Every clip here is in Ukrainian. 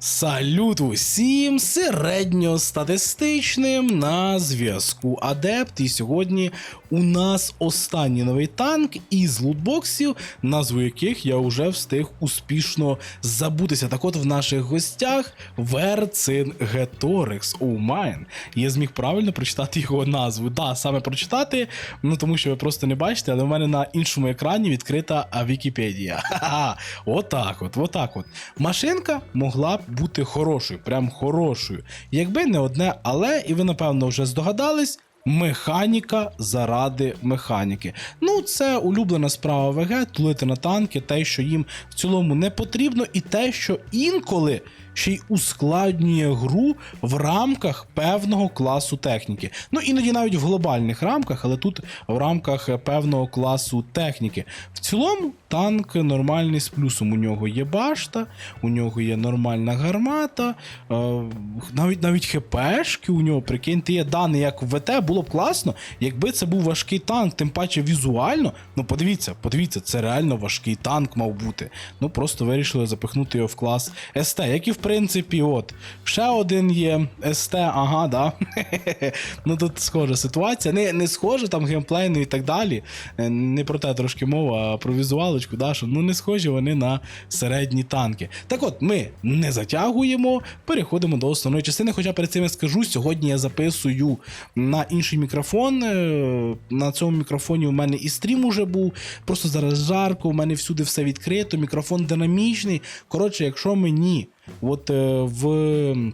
Салют усім середньостатистичним на зв'язку Адепт. І сьогодні у нас останній новий танк із лутбоксів, назву яких я вже встиг успішно забутися. Так от в наших гостях Верцин Геторикс. Оумайн. Я зміг правильно прочитати його назву. Да, саме прочитати, ну тому що ви просто не бачите, але в мене на іншому екрані відкрита Вікіпедія. Ха-ха. Отак от, отак от. Машинка могла б бути хорошою, прям хорошою. Якби не одне, але, і ви напевно вже здогадались. Механіка заради механіки. Ну, це улюблена справа ВГ, тулити на танки, те, що їм в цілому не потрібно, і те, що інколи ще й ускладнює гру в рамках певного класу техніки. Ну, іноді навіть в глобальних рамках, але тут в рамках певного класу техніки. В цілому танк нормальний з плюсом. У нього є башта, у нього є нормальна гармата, е, навіть навіть ХПшки у нього, прикиньте, є дані як в ВТ, було б класно, якби це був важкий танк, тим паче візуально. Ну, подивіться, подивіться, це реально важкий танк мав бути. Ну просто вирішили запихнути його в клас СТ, як і в принципі, от. Ще один є СТ, ага, да. ну тут схожа ситуація. Не, не схоже там геймплейно і так далі. Е, Не про те трошки мова, а про візуалочку, да, що ну не схожі вони на середні танки. Так от, ми не затягуємо, переходимо до основної частини. Хоча перед цим я скажу, сьогодні я записую на інший мікрофон. Е, На цьому мікрофоні у мене і стрім уже був. Просто зараз жарко, у мене всюди все відкрито, мікрофон динамічний. Коротше, якщо мені от е, в.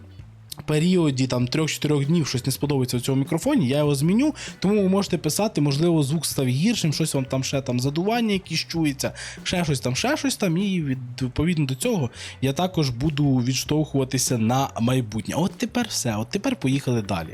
Періоді там 3-4 днів щось не сподобається в цьому мікрофоні, я його зміню. Тому ви можете писати, можливо, звук став гіршим, щось вам там ще там задування якісь чується, ще щось там, ще щось там. І відповідно до цього я також буду відштовхуватися на майбутнє. От тепер все, от тепер поїхали далі.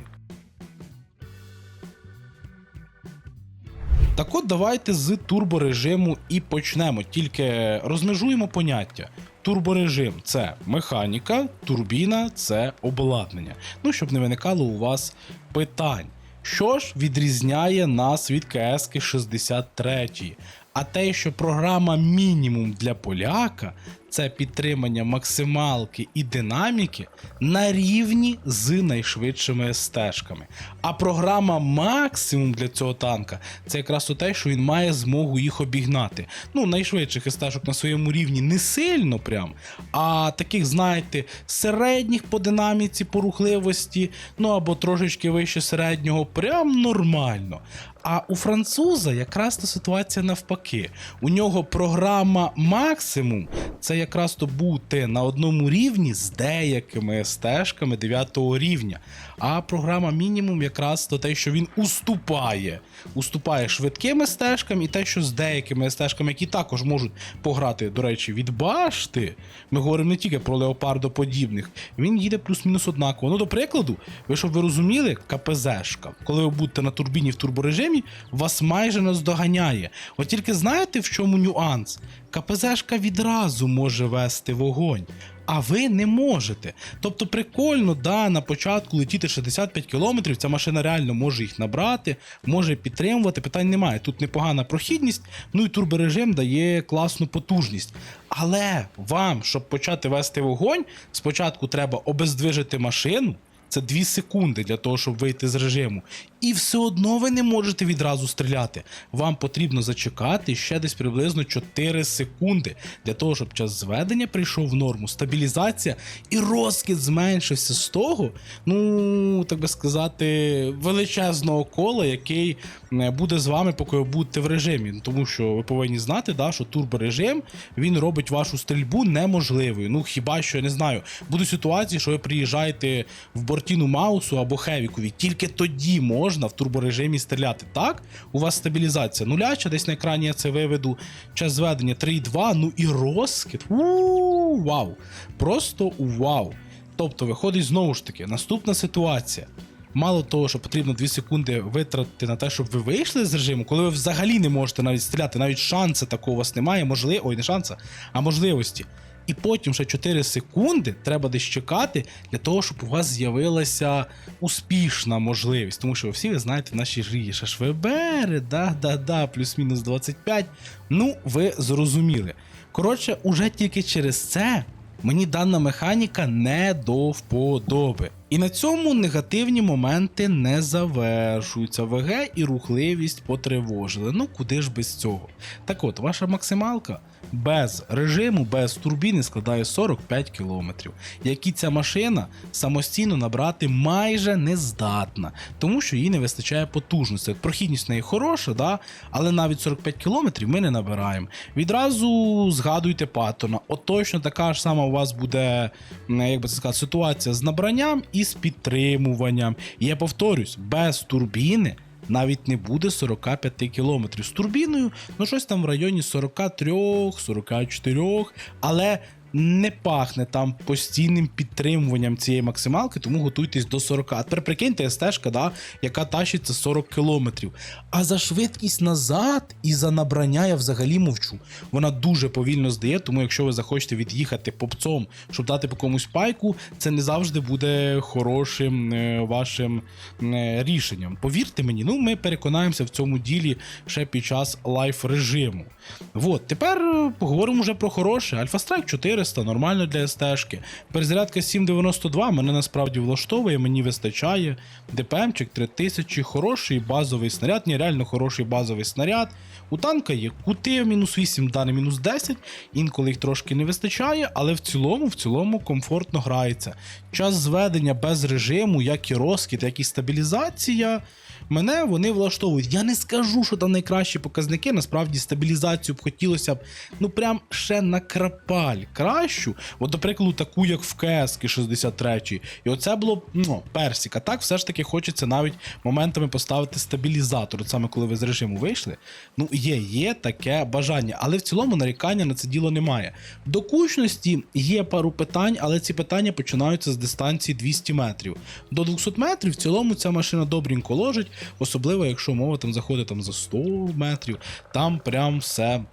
Так от давайте з турборежиму і почнемо. Тільки розмежуємо поняття. Турборежим це механіка, турбіна це обладнання. Ну, щоб не виникало у вас питань. Що ж відрізняє нас від КС 63? А те, що програма мінімум для поляка це підтримання максималки і динаміки на рівні з найшвидшими стежками. А програма максимум для цього танка це якраз те, що він має змогу їх обігнати. Ну, найшвидших стежок на своєму рівні не сильно прям, а таких, знаєте, середніх по динаміці, по рухливості, ну або трошечки вище середнього, прям нормально. А у француза якраз та ситуація навпаки. У нього програма максимум це якраз то бути на одному рівні з деякими стежками 9 рівня. А програма мінімум якраз то те, що він уступає. Уступає швидкими стежками і те, що з деякими стежками, які також можуть пограти, до речі, від башти. Ми говоримо не тільки про леопардоподібних, він їде плюс-мінус однаково. Ну, до прикладу, ви щоб ви розуміли, КПЗшка, коли ви будете на турбіні в турборежимі, вас майже наздоганяє. От тільки знаєте, в чому нюанс? КПЗшка відразу може вести вогонь. А ви не можете. Тобто прикольно, да, на початку летіти 65 кілометрів, ця машина реально може їх набрати, може підтримувати, питань немає. Тут непогана прохідність, ну і турборежим дає класну потужність. Але вам, щоб почати вести вогонь, спочатку треба обездвижити машину. Це 2 секунди для того, щоб вийти з режиму. І все одно ви не можете відразу стріляти. Вам потрібно зачекати ще десь приблизно 4 секунди для того, щоб час зведення прийшов в норму, стабілізація і розкид зменшився з того, ну так би сказати, величезного кола, який буде з вами, поки ви будете в режимі. Тому що ви повинні знати, да, що турборежим він робить вашу стрільбу неможливою. Ну хіба що я не знаю, будуть ситуації, що ви приїжджаєте в бортіну Маусу або Хевікові, тільки тоді можна в турборежимі стріляти. Так, у вас стабілізація нуляча, десь на екрані я це виведу. Час зведення 3,2, ну і розкид. Вау! Просто вау! Тобто, виходить знову ж таки, наступна ситуація. Мало того, що потрібно 2 секунди витратити на те, щоб ви вийшли з режиму, коли ви взагалі не можете навіть стріляти, навіть шансу такого у вас немає, можливо, ой, не шанса, а можливості. І потім ще 4 секунди треба десь чекати для того, щоб у вас з'явилася успішна можливість. Тому що ви всі ви знаєте, жрії ще Швебери, да, да, да, плюс-мінус 25. Ну, ви зрозуміли. Коротше, уже тільки через це Мені дана механіка не до вподоби. І на цьому негативні моменти не завершуються. ВГ і рухливість потривожили. Ну куди ж без цього? Так от, ваша максималка без режиму, без турбіни складає 45 км, які ця машина самостійно набрати майже не здатна, тому що їй не вистачає потужності. От Прохідність в неї хороша, да? але навіть 45 км ми не набираємо. Відразу згадуйте Паттона. От точно така ж сама у вас буде, як би це сказати, ситуація з набранням і з підтримуванням. І я повторюсь, без турбіни навіть не буде 45 кілометрів. З турбіною, ну щось там в районі 43, 44, але не пахне там постійним підтримуванням цієї максималки, тому готуйтесь до 40. А тепер прикиньте стежка, да, яка тащиться 40 кілометрів. А за швидкість назад і за набрання я взагалі мовчу. Вона дуже повільно здає, тому якщо ви захочете від'їхати попцом, щоб дати по комусь пайку, це не завжди буде хорошим е, вашим е, рішенням. Повірте мені, ну ми переконаємося в цьому ділі ще під час лайф режиму. От, тепер поговоримо вже про хороше. Альфа Страйк 400, нормально для СТ-шки. Перезарядка 792 мене насправді влаштовує, мені вистачає. ДПМчик 3000, хороший базовий снаряд, ні, реально хороший базовий снаряд. У танка є кути мінус 8, дане мінус 10, інколи їх трошки не вистачає, але в цілому, в цілому комфортно грається. Час зведення без режиму, як і розкид, як і стабілізація. Мене вони влаштовують. Я не скажу, що там найкращі показники. Насправді стабілізацію б хотілося б, ну прям ще на крапаль кращу. От, до прикладу, таку, як в КС 63 І оце було б ну, персик. А так все ж таки хочеться навіть моментами поставити стабілізатор. От саме коли ви з режиму вийшли. Ну, є, є таке бажання, але в цілому нарікання на це діло немає. До кучності є пару питань, але ці питання починаються з дистанції 200 метрів. До 200 метрів в цілому ця машина добренько ложить, особливо якщо мова там заходить там за 100 метрів, там прям все.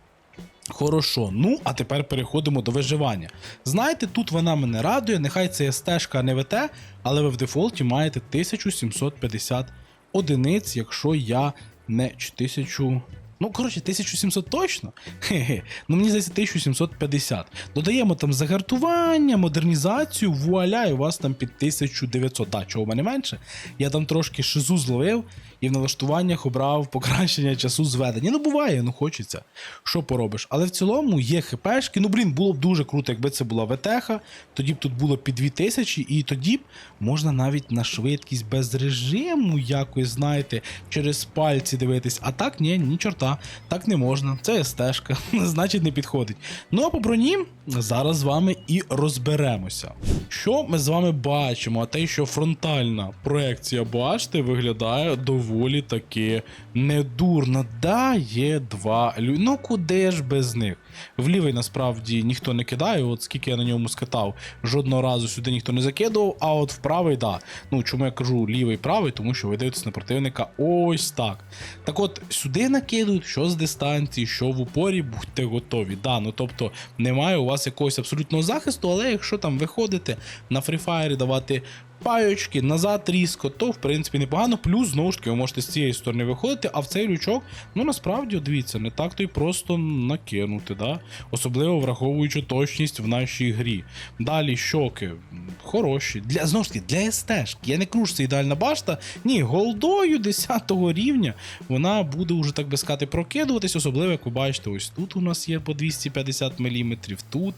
Хорошо, ну а тепер переходимо до виживання. Знаєте, тут вона мене радує, нехай це є стежка, а не ВТ, але ви в дефолті маєте 1750 одиниць, якщо я не чи 1000. Ну, коротше, 1700 точно. Хе-хе. Ну, мені здається, 1750. Додаємо там загартування, модернізацію, вуаля, і у вас там під 1900. Да, чого в мене менше. Я там трошки шизу зловив і в налаштуваннях обрав покращення часу зведення. Ну, буває, ну хочеться. Що поробиш? Але в цілому є хпшки. Ну, блін, було б дуже круто, якби це була ВТХ, тоді б тут було під 2000, і тоді б можна навіть на швидкість без режиму якось, знаєте, через пальці дивитись. А так, ні, ні чорта, так не можна. Це стежка, значить не підходить. Ну а по броні зараз з вами і розберемося. Що ми з вами бачимо? А те, що фронтальна проекція башти виглядає доволі таки недурно. Да, є два лю. Ну куди ж без них? В лівий насправді ніхто не кидає, от скільки я на ньому скатав, жодного разу сюди ніхто не закидував, а от в правий, да. Ну чому я кажу лівий правий, тому що ви дивитесь на противника ось так. Так от, сюди накидують, що з дистанції, що в упорі, будьте готові. Да, ну тобто немає у вас якогось абсолютного захисту, але якщо там виходите на фріфаєрі давати. Пайочки назад різко, то в принципі непогано. Плюс знову ж таки ви можете з цієї сторони виходити, а в цей лючок, ну насправді, дивіться, не так то й просто накинути, да? особливо враховуючи точність в нашій грі. Далі щоки хороші. Для знову ж таки, для СТшки. Я не кажу, це ідеальна башта. Ні, голдою 10 рівня вона буде уже, так би сказати, прокидуватись, особливо, як ви бачите, ось тут у нас є по 250 мм, тут.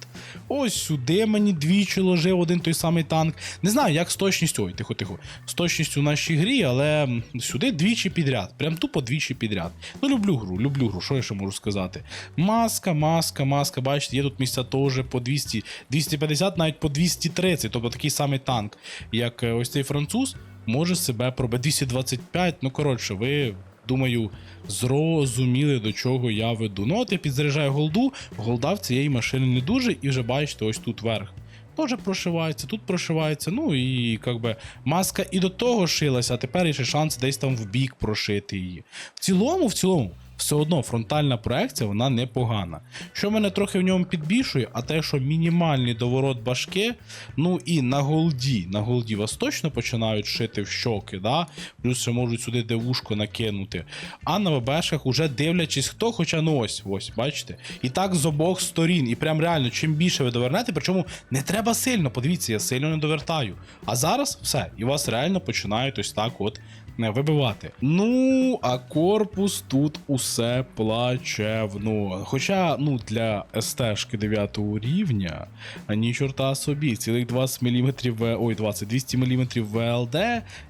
Ось сюди мені двічі ложив один той самий танк. Не знаю, як з точністю, ой, тихо, тихо, з точністю нашій грі, але сюди двічі підряд. Прям тупо двічі підряд. Ну, люблю гру, люблю гру, що я ще можу сказати. Маска, маска, маска, бачите, є тут місця теж по 200, 250, навіть по 230, тобто такий самий танк, як е, ось цей француз, може себе пробити 225. Ну, коротше, ви. Думаю, зрозуміли, до чого я веду. Ну, от я підзаряджаю голду, голда в цієї машини не дуже, і вже бачите, ось тут верх. Теж прошивається, тут прошивається. Ну і як би маска і до того шилася, а тепер є ще шанс десь там в бік прошити її. В цілому, в цілому, все одно фронтальна проекція вона непогана. Що мене трохи в ньому підбільшує, а те, що мінімальний доворот башки, ну і на голді, на голді вас точно починають шити в щоки, да? плюс ще можуть сюди девушку накинути. А на ВБшках уже дивлячись хто, хоча ну ось, ось, бачите. І так з обох сторін. І прям реально, чим більше ви довернете, причому не треба сильно, подивіться, я сильно не довертаю. А зараз все, і вас реально починають ось так от не вибивати. Ну, а корпус тут усе плачевно. Хоча, ну, для СТ-шки 9 рівня, ні чорта собі, цілих 20 мм, ой, 20, 200 мм ВЛД,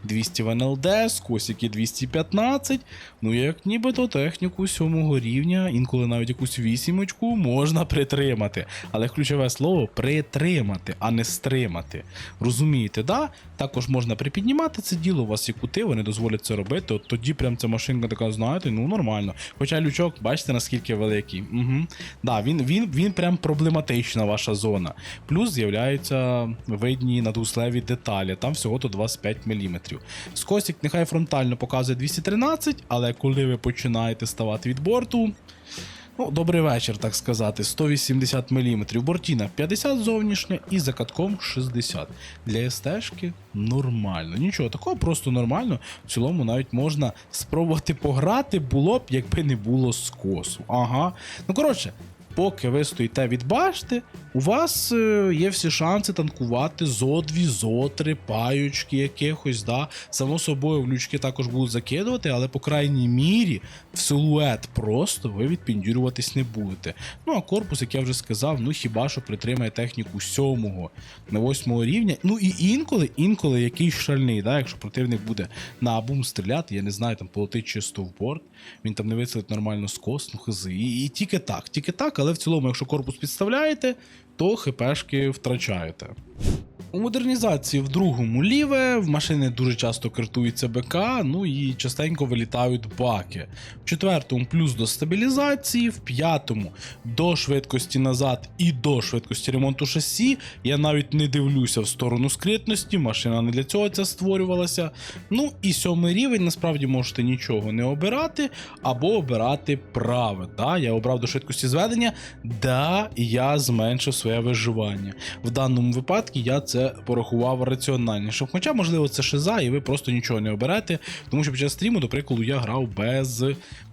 200 в НЛД, скосики 215. Ну, як нібито техніку 7 рівня, інколи навіть якусь вісімочку можна притримати. Але ключове слово притримати, а не стримати. Розумієте, да? Також можна припіднімати це діло, у вас є кути, вони дозволять це робити. От тоді прям ця машинка така, знаєте, ну нормально. Хоча лючок, бачите, наскільки великий. Угу. Да, він, він, він прям проблематична ваша зона. Плюс з'являються видні надуслеві деталі, там всього-то 25 мм. Скосик нехай фронтально показує 213, але коли ви починаєте ставати від борту. Ну, добрий вечір, так сказати. 180 мм. Бортіна 50 зовнішня і за катком 60. Для СТ-шки нормально. Нічого такого, просто нормально. В цілому навіть можна спробувати пограти, було б, якби не було скосу. Ага. Ну, коротше. Поки ви стоїте від башти, у вас е, є всі шанси танкувати зо дві, зо три, паючки якихось, да. Само собою, влючки також будуть закидувати, але по крайній мірі в силует просто ви відпіндюрюватись не будете. Ну а корпус, як я вже сказав, ну хіба що притримає техніку сьомого на восьмого рівня. Ну і інколи, інколи якийсь шальний, да, якщо противник буде на бум стріляти, я не знаю, там полетить чисто в борт, він там не вицелить нормально скос, ну хизи. І, і тільки так, тільки так, але в цілому, якщо корпус підставляєте, то хпшки втрачаєте. У модернізації в другому ліве в машини дуже часто картується БК, ну і частенько вилітають баки. В четвертому плюс до стабілізації, в п'ятому до швидкості назад і до швидкості ремонту шасі. Я навіть не дивлюся в сторону скритності, машина не для цього ця створювалася. Ну і сьомий рівень, насправді можете нічого не обирати, або обирати праве. Да, я обрав до швидкості зведення, да, я зменшив своє виживання. В даному випадку я це порахував раціональніше. Хоча, можливо, це шиза, і ви просто нічого не оберете, тому що під час стріму, до прикладу, я грав без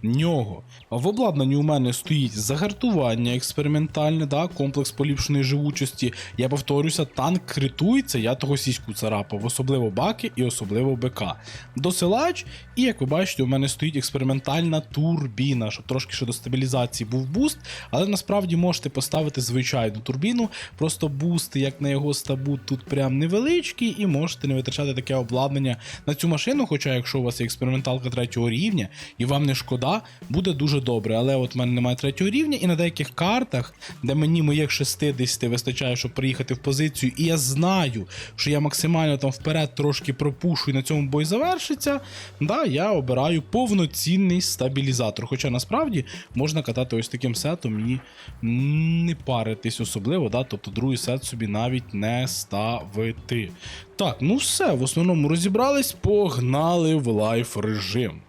нього. В обладнанні у мене стоїть загартування експериментальне, да, комплекс поліпшеної живучості. Я повторюся, танк критується, я того сіську царапав, особливо баки і особливо БК. Досилач, і як ви бачите, у мене стоїть експериментальна турбіна, щоб трошки ще до стабілізації був буст, але насправді можете поставити звичайну турбіну, просто буст, як на його стабу, тут прям невеличкий, і можете не витрачати таке обладнання на цю машину. Хоча, якщо у вас є експерименталка третього рівня і вам не шкода, буде дуже добре. Але от в мене немає третього рівня, і на деяких картах, де мені моїх 60 вистачає, щоб приїхати в позицію, і я знаю, що я максимально там вперед трошки пропушу і на цьому бой завершиться. Да, я обираю повноцінний стабілізатор. Хоча насправді можна катати ось таким сетом і не паритись особливо, да, тобто другий сет собі навіть не ставити. Так, ну все, в основному розібрались, погнали в лайф режим.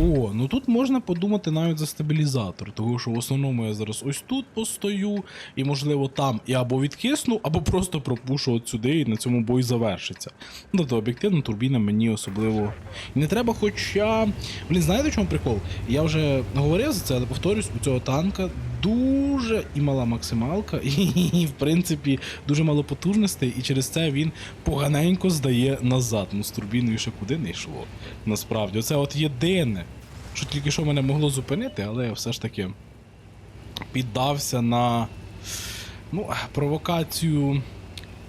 О, ну тут можна подумати навіть за стабілізатор, тому що в основному я зараз ось тут постою, і можливо там і або відкисну, або просто пропушу от сюди, і на цьому бой завершиться. Ну, Тобто об'єктивно турбіна мені особливо не треба, хоча. Блін, знаєте, в чому прикол? Я вже говорив за це, але повторюсь, у цього танка дуже і мала максималка, і, в принципі дуже мало потужностей, і через це він поганенько здає назад. Ну з турбіною ще куди не йшло. Насправді, оце от єдине, що тільки що мене могло зупинити, але я все ж таки піддався на ну, провокацію.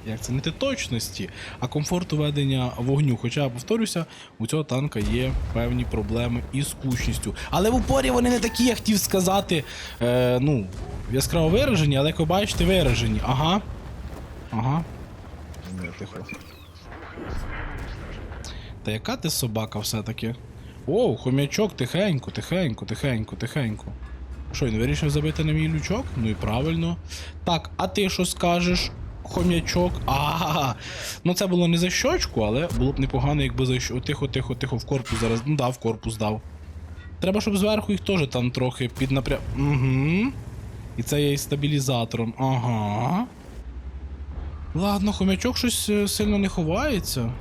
Як це не те точності, а комфорту ведення вогню. Хоча, повторюся, у цього танка є певні проблеми із кучністю. Але в упорі вони не такі, я хотів сказати. Е, ну, яскраво виражені, але як ви бачите, виражені. Ага. Ага. Не, тихо. Та яка ти собака все-таки? Оу, хомячок, тихенько, тихенько, тихенько, тихенько. Що, він вирішив забити на мій лючок? Ну і правильно. Так, а ти що скажеш? Хомячок. Ага. Ну це було не за щочку, але було б непогано, якби за що. Тихо, тихо, тихо, в корпус зараз. Ну дав, в корпус дав. Треба, щоб зверху їх теж там трохи піднапря... Угу. І це є і стабілізатором. Ага. Ладно, хомячок щось е, сильно не ховається.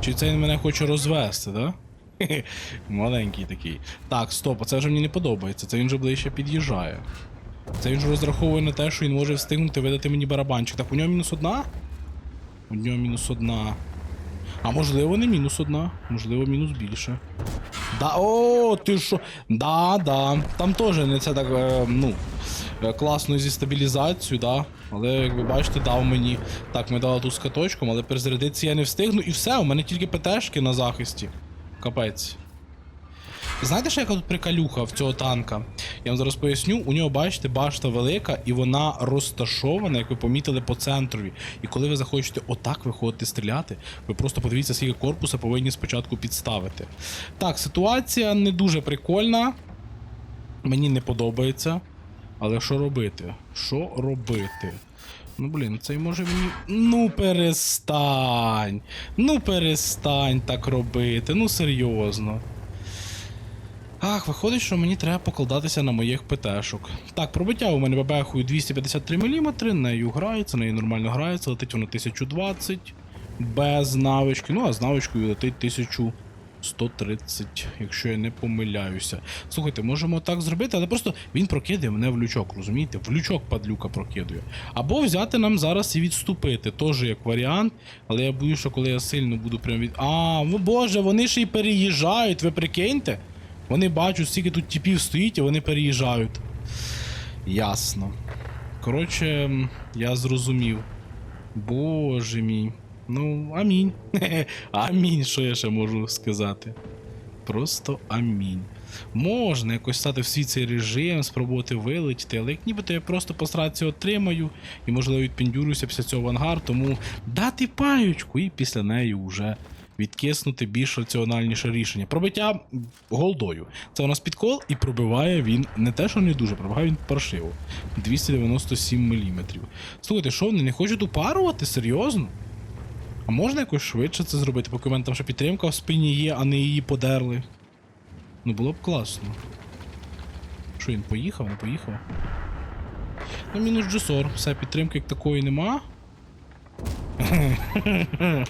Чи це він мене хоче розвести, да? Маленький такий. Так, стоп, а це вже мені не подобається. Це він вже ближче під'їжджає. Це він ж розраховує на те, що він може встигнути видати мені барабанчик. Так, у нього мінус одна? У нього мінус одна. А можливо, не мінус одна, можливо, мінус більше. Да, о, ти що? Да, да. Там теж не це так, е, ну, е, класно зі стабілізацією, да. Але, як ви бачите, дав мені. Так, ми дали тут з каточком, але перезарядитися я не встигну. І все, у мене тільки ПТшки на захисті. Капець. Знаєте, що яка тут прикалюха в цього танка? Я вам зараз поясню, у нього, бачите, башта велика, і вона розташована, як ви помітили, по центрові. І коли ви захочете отак виходити стріляти, ви просто подивіться, скільки корпуса повинні спочатку підставити. Так, ситуація не дуже прикольна. Мені не подобається. Але що робити? Що робити? Ну, блін, цей може мені. Ну перестань! Ну перестань так робити. Ну серйозно. Ах, виходить, що мені треба покладатися на моїх ПТшок. Так, пробиття у мене бабехою 253 мм, нею грається, нею нормально грається, летить вона 1020 без навички. Ну, а з навичкою летить 1130, якщо я не помиляюся. Слухайте, можемо так зробити, але просто він прокидає мене в лючок, розумієте? В лючок падлюка прокидує. Або взяти нам зараз і відступити, теж як варіант. Але я боюся, що коли я сильно буду прям від. А, ну боже, вони ще й переїжджають, ви прикиньте? Вони бачать, скільки тут типів стоїть, і вони переїжджають. Ясно. Коротше, я зрозумів. Боже мій. Ну, амінь. амінь, що я ще можу сказати. Просто амінь. Можна якось стати в свій цей режим, спробувати вилетіти, але як нібито я просто по отримаю і, можливо, відпендюруся після цього в ангар, тому дати паючку і після неї вже відкиснути більш раціональніше рішення. Пробиття голдою. Це у нас підкол, і пробиває він не те, що не дуже, пробиває він паршиво. 297 мм. Слухайте, що вони не хочуть упарувати? Серйозно? А можна якось швидше це зробити, поки в мене там ще підтримка в спині є, а не її подерли. Ну було б класно. Що він поїхав, не поїхав? Ну, мінус Джесор. Все, підтримки як такої нема.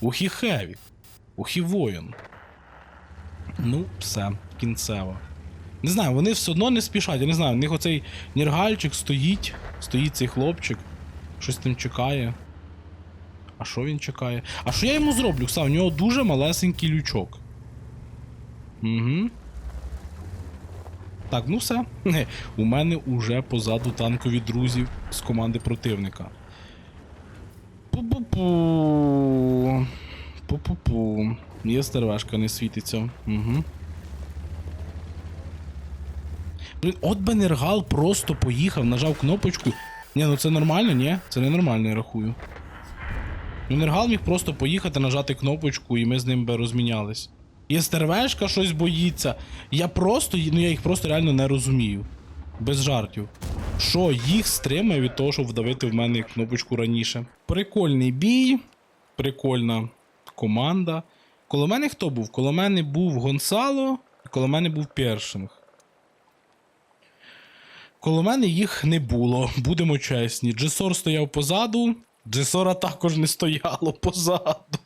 Ухі Хеві. Ухі воїн. Ну, все, кінцево. Не знаю, вони все одно не спішать. Я не знаю, у них оцей нергальчик стоїть, стоїть цей хлопчик, щось там чекає. А що він чекає? А що я йому зроблю? Кса, у нього дуже малесенький лючок. Угу. Так, ну все. У мене уже позаду танкові друзі з команди противника. Пу-пу-пу. Пу-пу-пу. Є стервешка, не світиться. Угу. Блін, от Бенергал просто поїхав, нажав кнопочку. Ні, ну це нормально, ні? Це не нормально, я рахую. Ну, Нергал міг просто поїхати, нажати кнопочку, і ми з ним би розмінялись. Є стервешка щось боїться. Я просто, ну я їх просто реально не розумію. Без жартів. Що їх стримає від того, щоб вдавити в мене кнопочку раніше? Прикольний бій, прикольна команда. Коло мене хто був? Коло мене був Гонсало, і коло мене був Першинг. Коло мене їх не було, будемо чесні. Джесор стояв позаду, Джесора також не стояло позаду.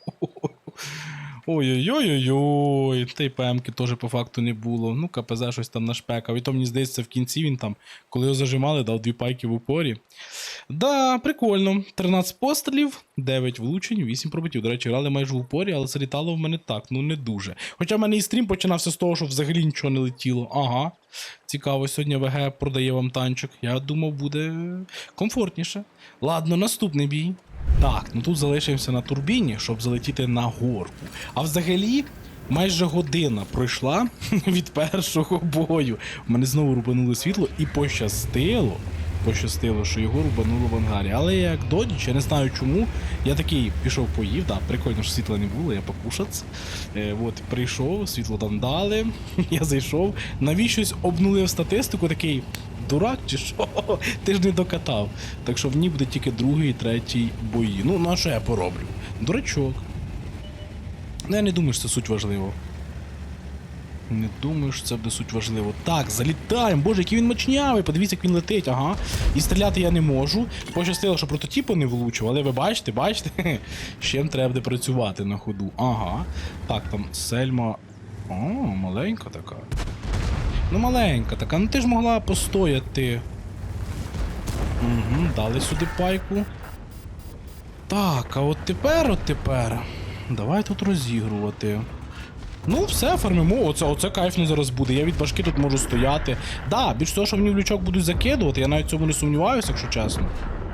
Ой-ой-ой-ой-ой. Та й ПМки теж по факту не було. Ну, КПЗ щось там нашпекав. І то мені здається, в кінці він там, коли його зажимали, дав дві пайки в упорі. Да, прикольно. 13 пострілів, 9 влучень, 8 пробиттів. До речі, грали майже в упорі, але залітало в мене так, ну не дуже. Хоча в мене і стрім починався з того, що взагалі нічого не летіло. Ага. Цікаво, сьогодні ВГ продає вам танчик. Я думав, буде комфортніше. Ладно, наступний бій. Так, ну тут залишимося на турбіні, щоб залетіти на горку. А взагалі, майже година пройшла від першого бою. У мене знову рубануло світло і пощастило. Пощастило, що його рубануло в ангарі. Але як додіч, я не знаю чому. Я такий пішов поїв, да, прикольно, що світла не було, я покушац. Е, от, прийшов, світло там дали. Я зайшов, навіщось обнулив статистику, такий. Дурак чи що? Ти ж не докатав. Так що в ній буде тільки другий і третій бої. Ну, на що я пороблю? Дурачок. Ну, я не думаю, що це суть важливо. Не думаю, що це буде суть важливо. Так, залітаємо. Боже, який він мочнявий. Подивіться, як він летить, ага. І стріляти я не можу. Пощастило, що прототипу не влучив, але ви бачите, бачите? З чим треба буде працювати на ходу. Ага. Так, там сельма. О, маленька така. Ну, маленька така. Ну ти ж могла постояти. Угу, дали сюди пайку. Так, а от тепер, от тепер. Давай тут розігрувати. Ну, все, фармимо. Оце, оце кайфно зараз буде. Я від башки тут можу стояти. Да, більш того, що мені в лючок будуть закидувати, я навіть цьому не сумніваюся, якщо чесно.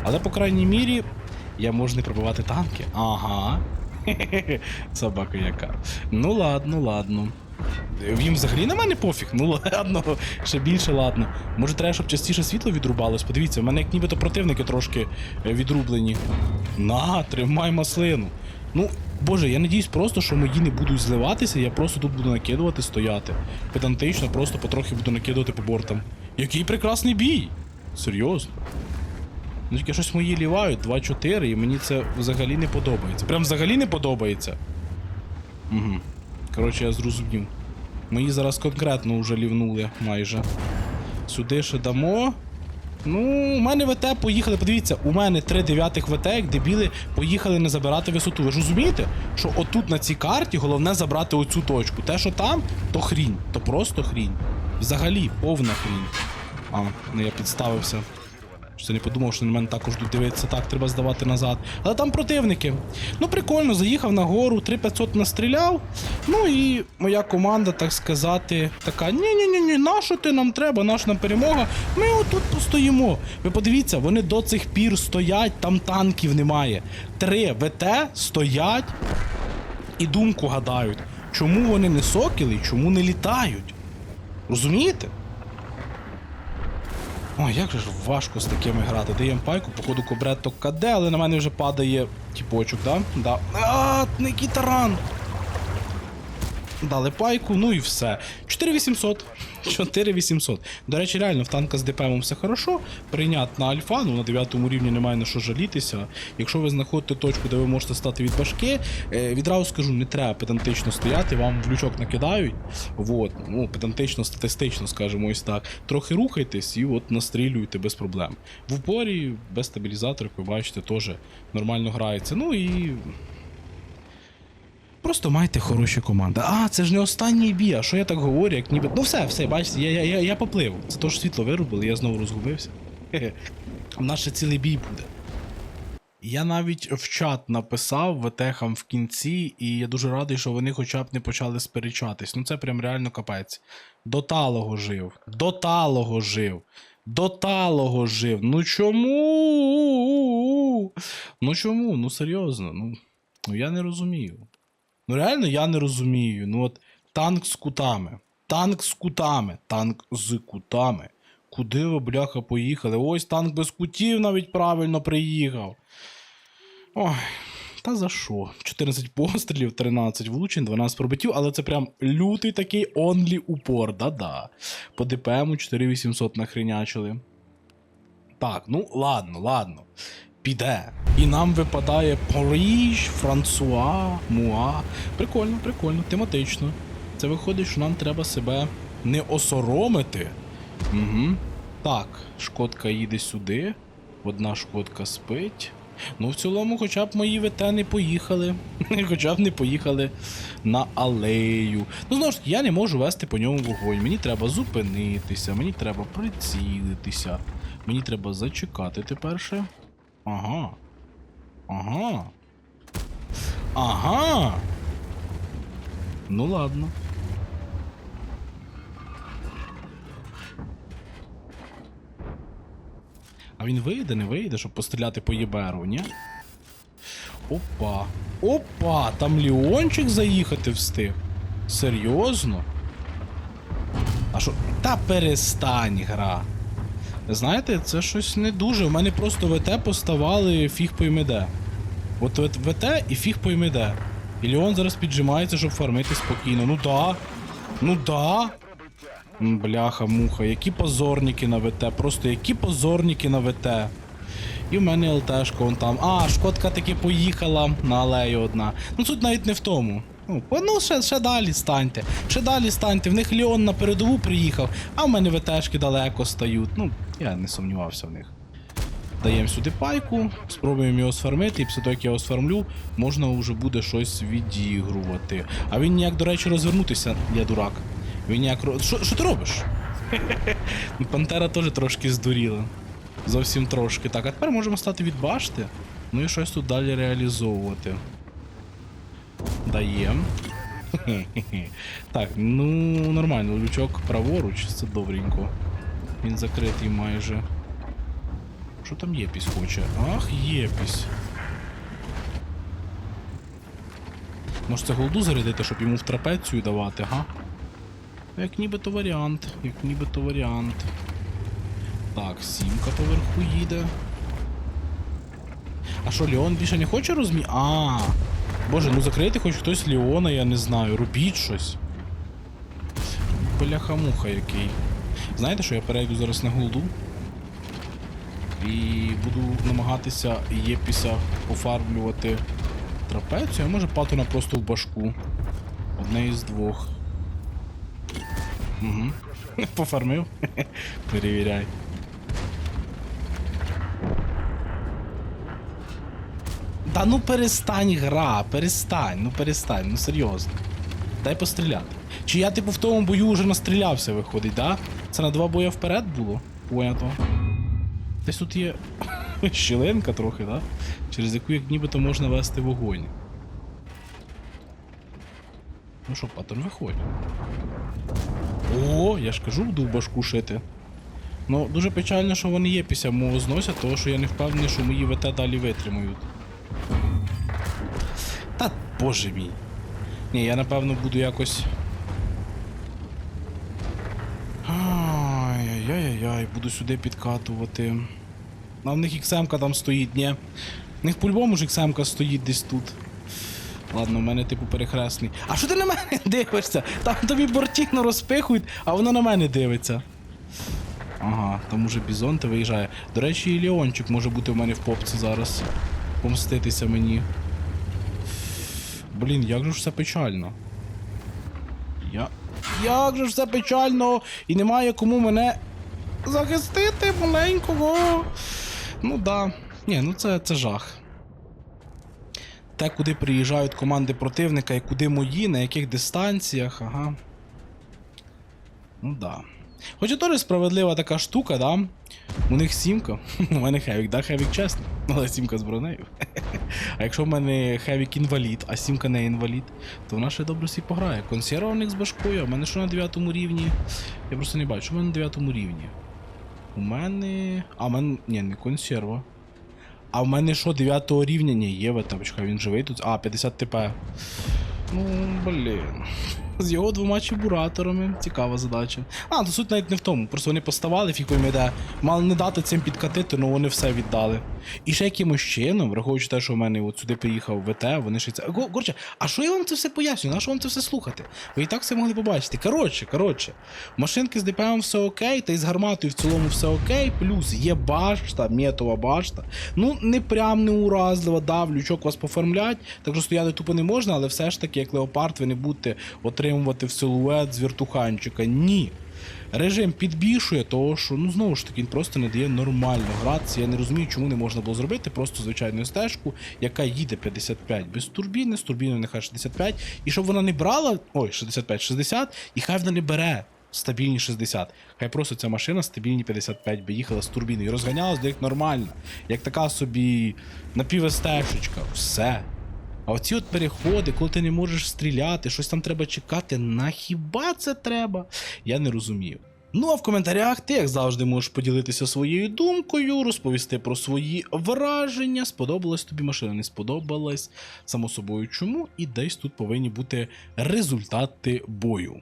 Але, по крайній мірі, я можу не пробивати танки. Ага. Собака яка. Ну ладно, ладно. Їм взагалі на мене пофіг. Ну ладно, ще більше ладно. Може треба, щоб частіше світло відрубалось. Подивіться, в мене як нібито противники трошки е, відрублені. На, тримай маслину. Ну, боже, я надіюсь просто, що мої не будуть зливатися, я просто тут буду накидувати, стояти. Педантично, просто потрохи буду накидувати по бортам. Який прекрасний бій! Серйозно. Ну тільки щось мої лівають 2-4, і мені це взагалі не подобається. Прям взагалі не подобається. Угу. Коротше, я зрозумів. Мої зараз конкретно вже лівнули майже. Сюди ще дамо. Ну, у мене ВТ поїхали. Подивіться, у мене три дев'ятих ВТ, як дебіли, поїхали не забирати висоту. Ви ж розумієте, що отут на цій карті головне забрати оцю точку. Те, що там, то хрінь, то просто хрінь. Взагалі, повна хрінь. А, ну я підставився. Що не подумав, що на мене також тут дивиться, так, треба здавати назад. Але там противники. Ну, прикольно, заїхав на гору, 3500 настріляв. Ну і моя команда, так сказати, така: ні-ні-ні, на що ти нам треба, наша нам перемога. Ми отут постоїмо. Ви подивіться, вони до цих пір стоять, там танків немає. Три ВТ стоять і думку гадають, чому вони не сокіли, чому не літають. Розумієте? Ой, як же ж важко з такими грати. Даємо пайку, походу кобретто КД, але на мене вже падає тіпочок, да? Да. А, який таран! Дали пайку, ну і все. 4800. 4800. До речі, реально в танка з ДПМом все хорошо. Прийнятна альфа, ну на 9 рівні немає на що жалітися. Якщо ви знаходите точку, де ви можете стати від башки, е, відразу скажу, не треба педантично стояти, вам в лючок накидають. Вот, ну, педантично, статистично, скажімо, ось так. Трохи рухайтесь і от настрілюйте без проблем. В упорі, без стабілізатора, як ви бачите, теж нормально грається. Ну і Просто майте хороші команди. А, це ж не останній бій, а що я так говорю, як ніби. Ну все, все, бачите, я, я, я, я поплив. Це то, що світло вирубили, я знову розгубився. Хе-хе. Ще цілий бій буде. Я навіть в чат написав ВТХам в кінці, і я дуже радий, що вони хоча б не почали сперечатись. Ну це прям реально капець. До талого жив. До талого жив. До талого жив. Ну чому? Ну чому? Ну серйозно. Ну, ну я не розумію. Ну реально я не розумію. Ну от танк з кутами. Танк з кутами. Танк з кутами. Куди ви, бляха, поїхали? Ось танк без кутів навіть правильно приїхав. Ой, та за що? 14 пострілів, 13 влучень, 12 пробиттів, але це прям лютий такий онлі упор, да-да. По ДПМу 4800 нахренячили. Так, ну ладно, ладно. Піде. І нам випадає Париж, Франсуа, Муа. Прикольно, прикольно, тематично. Це виходить, що нам треба себе не осоромити. Угу. Так, шкодка їде сюди. Одна шкодка спить. Ну, в цілому, хоча б мої ВТ не поїхали. хоча б не поїхали на алею. Ну, знову ж таки, я не можу вести по ньому вогонь. Мені треба зупинитися, мені треба прицілитися. Мені треба зачекати тепер ще. Ага. Ага. Ага. Ну ладно. А він вийде, не вийде, щоб постріляти по ЄБРу, ні? Опа. Опа! Там Ліончик заїхати встиг. Серйозно? А що? Та перестань гра. Знаєте, це щось не дуже. У мене просто ВТ поставали фіг пойми де. От ВТ і фіг пойми де. І Леон зараз піджимається, щоб фармити спокійно. Ну да. Ну да. Бляха, муха, які позорники на ВТ, просто які позорники на ВТ. І в мене ЛТшка вон там. А, шкодка таки поїхала на алею одна. Ну тут навіть не в тому. Ну, ну ще, ще далі станьте. Ще далі станьте. В них Леон на передову приїхав, а в мене ВТшки далеко стають. Ну, я не сумнівався в них. Даємо сюди пайку, спробуємо його сфармити, і після того, як я його сфармлю, можна вже буде щось відігрувати. А він ніяк, до речі, розвернутися, я дурак. Він ніяк. Що, що ти робиш? Ну, Пантера теж трошки здуріла. Зовсім трошки. Так, а тепер можемо стати від башти. Ну і щось тут далі реалізовувати. Даєм. Так, ну нормально, лючок праворуч, це добренько. Він закритий майже. Що там єпісь хоче? Ах, єпісь. Може це голду зарядити, щоб йому в трапецію давати, га? Як нібито варіант, як нібито варіант. Так, сімка поверху їде. А що, Леон більше не хоче розмі... А. Боже, ну закрити хоч хтось Леона, я не знаю. Робіть щось. Бляха-муха який. Знаєте, що я перейду зараз на голду? І буду намагатися Єпіса пофармлювати трапецію, а може патона просто в башку. Одне із двох. Угу. Пофармив. Перевіряй. Та ну перестань гра, перестань, ну перестань, ну серйозно. Дай постріляти. Чи я типу в тому бою вже настрілявся, виходить, да? Це на два бої вперед було? Понятно. Десь тут є щілинка трохи, да? Через яку як нібито можна вести вогонь. Ну що, патон, виходь. О, я ж кажу, буду в башку шити. Ну, дуже печально, що вони є після мого зносять, тому що я не впевнений, що мої ВТ далі витримають. Боже мій. Ні, я напевно буду якось. Ай-яй-яй-яй, буду сюди підкатувати. А в них XM там стоїть, ні. В них по-любому ж XM стоїть десь тут. Ладно, у мене типу перехресний. А що ти на мене дивишся? Там тобі бортіно розпихують, а воно на мене дивиться. Ага, там уже бізон ти виїжджає. До речі, і Леончик може бути в мене в попці зараз. Помститися мені. Блін, як же ж все печально. Я. Як же ж все печально! І немає кому мене захистити маленького. Ну да. Ні, ну це, це жах. Те, куди приїжджають команди противника і куди мої, на яких дистанціях, ага. Ну да. Хоча теж справедлива така штука, да? У них сімка. У мене хевік, да, хевік чесно. Але сімка з бронею. А якщо в мене хевік інвалід, а сімка не інвалід, то вона ще добре всі пограє. Консерва в них з башкою, а в мене що на 9 рівні? Я просто не бачу, що в мене на 9 рівні. У мене. А в мене. Ні, не консерва. А в мене що, 9 рівня? Ні, є ветапочка, він живий тут. А, 50 ТП. Ну, блін. З його двома чебураторами. Цікава задача. А, то суть навіть не в тому. Просто вони поставали, фіг пойме. Мали не дати цим підкатити, але вони все віддали. І ще якимось чином, враховуючи те, що в мене от сюди приїхав ВТ, вони ще це. Коротше, а що я вам це все пояснюю? На що вам це все слухати? Ви і так все могли побачити. Коротше, коротше. Машинки з ДПМ все окей, та й з гарматою в цілому все окей. Плюс є башта, метова башта. Ну, не прям не уразлива, да, лючок вас поформлять, так що стояти тупо не можна, але все ж таки, як леопард, ви не будете отримувати в силует з віртуханчика. Ні. Режим підбільшує, того що ну знову ж таки він просто не дає нормально гратися. Я не розумію, чому не можна було зробити просто звичайну стежку, яка їде 55 без турбіни, з турбіною нехай 65, і щоб вона не брала. Ой, 65, 60, і хай вона не бере стабільні 60. Хай просто ця машина стабільні 55 би їхала з турбіною і розганялась до них нормально. Як така собі напівестешечка. Все. А оці от переходи, коли ти не можеш стріляти, щось там треба чекати, на хіба це треба? Я не розумію. Ну а в коментарях ти, як завжди, можеш поділитися своєю думкою, розповісти про свої враження. Сподобалась тобі машина, не сподобалась, само собою чому, і десь тут повинні бути результати бою.